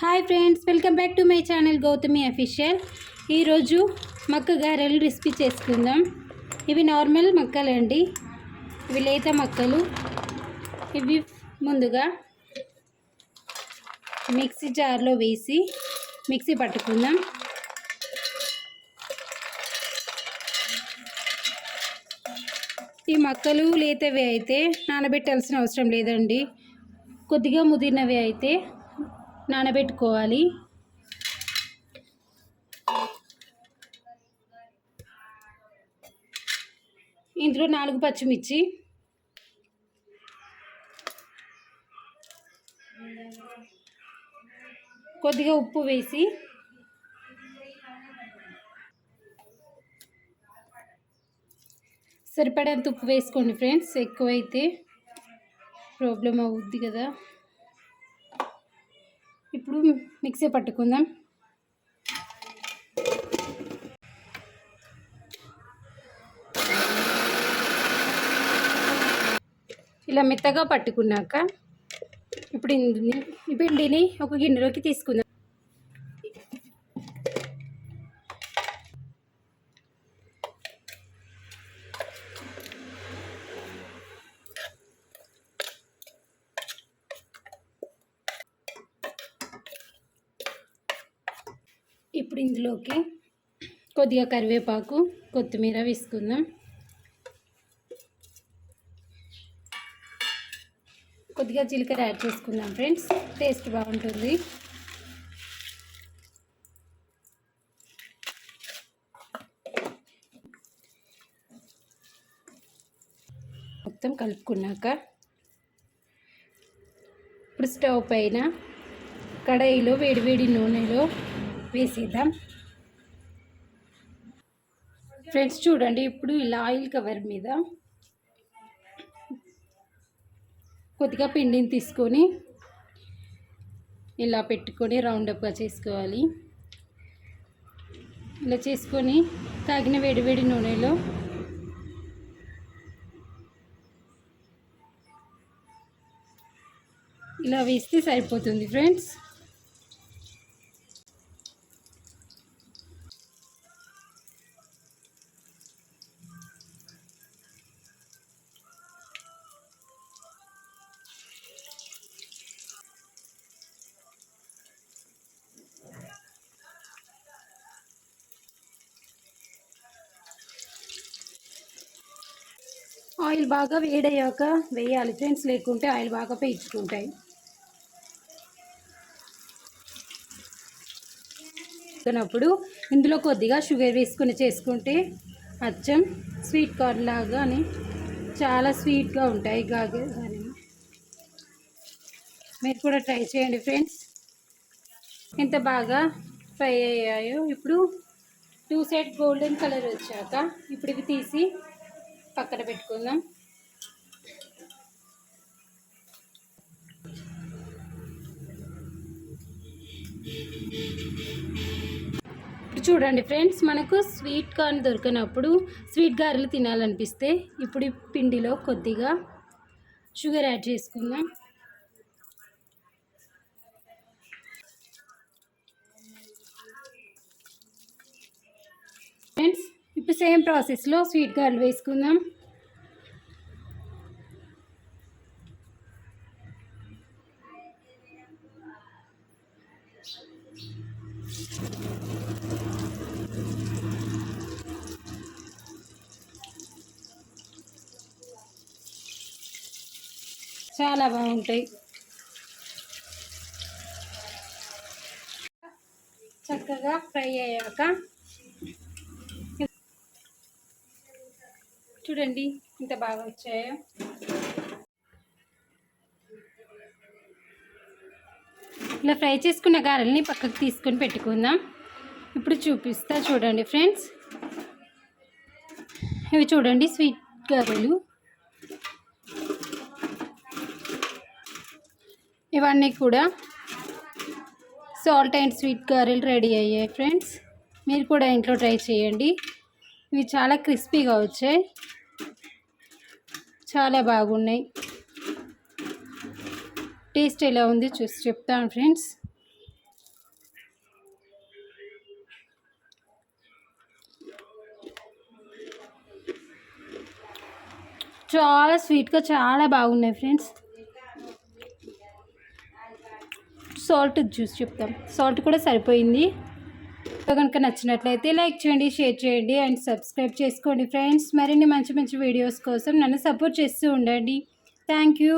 Hi friends welcome back to my channel Gautami official. ఈరోజు మక్క గారెలు రెసిపీ చేసుకుందాం. ఇవి నార్మల్ మక్కలండి. ఇవి లేత మక్కలు. ఇవి ముందుగా మిక్సీ జార్లో వేసి మిక్సీ పట్టుకుందాం. ఈ మక్కలు లేతవి అయితే నానబెట్టాల్సిన అవసరం లేదండి. కొద్దిగా ముదిరినవి అయితే నానబెట్టుకోవాలి. ఇందులో నాలుగు పచ్చిమిర్చి. కొద్దిగా ఉప్పు వేసి. సరిపడేంత ఉప్పు వేసుకోండి ఫ్రెండ్స్ ఎక్కువైతే ప్రాబ్లం అవుద్ది కదా. ఇప్పుడు మిక్సీ పట్టుకుందాం. ఇలా మెత్తగా పట్టుకున్నాక ఇప్పుడు ఈ పిండిని ఒక గిన్నెలోకి తీసుకుందాం. ఇప్పుడు ఇందులోకి కొద్దిగా కరివేపాకు కొత్తిమీర వేసుకుందాం. కొద్దిగా జీలకర్ర యాడ్ చేసుకుందాం ఫ్రెండ్స్. టేస్ట్ బాగుంటుంది. మొత్తం కలుపుకున్నాక ఇప్పుడు స్టవ్ పైన కడాయిలో వేడివేడి నూనెలో వేసేద్దాం. ఫ్రెండ్స్ చూడండి ఇప్పుడు ఇలా ఆయిల్ కవర్ మీద కొద్దిగా పిండిని తీసుకొని ఇలా పెట్టుకొని రౌండప్గా చేసుకోవాలి. ఇలా చేసుకొని తాగిన వేడివేడి నూనెలో ఇలా వేస్తే సరిపోతుంది ఫ్రెండ్స్ ఆయిల్ బాగా వేడయ్యాక వేయాలి. ఫ్రెండ్స్ లేకుంటే ఆయిల్ బాగా పీల్చుకుంటాయి అప్పుడు ఇందులో కొద్దిగా షుగర్ వేసుకొని చేసుకుంటే అచ్చం స్వీట్ కార్న్ లాగానే చాలా స్వీట్గా ఉంటాయి. గాగే మీరు కూడా ట్రై చేయండి ఫ్రెండ్స్. ఎంత బాగా ఫ్రై అయ్యాయో. ఇప్పుడు టూ సైడ్ గోల్డెన్ కలర్ వచ్చాక ఇప్పుడు ఇవి తీసి పక్కన పెట్టుకుందాం. చూడండి ఫ్రెండ్స్ మనకు స్వీట్ కార్న్ దొరికినప్పుడు స్వీట్ గారెలు తినాలనిపిస్తే ఇప్పుడు ఈ పిండిలో కొద్దిగా షుగర్ యాడ్ చేసుకుందాం ఫ్రెండ్స్ ఇప్పుడు సేమ్ ప్రాసెస్లో స్వీట్ గార్లు వేసుకుందాం. చాలా బాగుంటాయి. చక్కగా ఫ్రై అయ్యాక చూడండి ఇంత బాగా వచ్చాయో? ఇలా ఫ్రై చేసుకున్న గారెల్ని పక్కకు తీసుకొని పెట్టుకుందాం. ఇప్పుడు చూపిస్తా చూడండి ఫ్రెండ్స్. ఇవి చూడండి స్వీట్ గారెలు. ఇవన్నీ కూడా సాల్ట్ అండ్ స్వీట్ గారెలు రెడీ అయ్యాయి ఫ్రెండ్స్. మీరు కూడా ఇంట్లో ట్రై చేయండి. ఇవి చాలా క్రిస్పీగా వచ్చాయి. చాలా బాగున్నాయి. టేస్ట్ ఎలా ఉంది చూసి చెప్తాను ఫ్రెండ్స్. చాలా స్వీట్గా చాలా బాగున్నాయి ఫ్రెండ్స్. సాల్ట్ జ్యూస్ చెప్తాం. సాల్ట్ కూడా సరిపోయింది. కనుక నచ్చినట్లయితే లైక్ చేయండి షేర్ చేయండి అండ్ సబ్స్క్రైబ్ చేసుకోండి ఫ్రెండ్స్. మరిన్ని మంచి మంచి వీడియోస్ కోసం నన్ను సపోర్ట్ చేస్తూ ఉండండి. Thank you.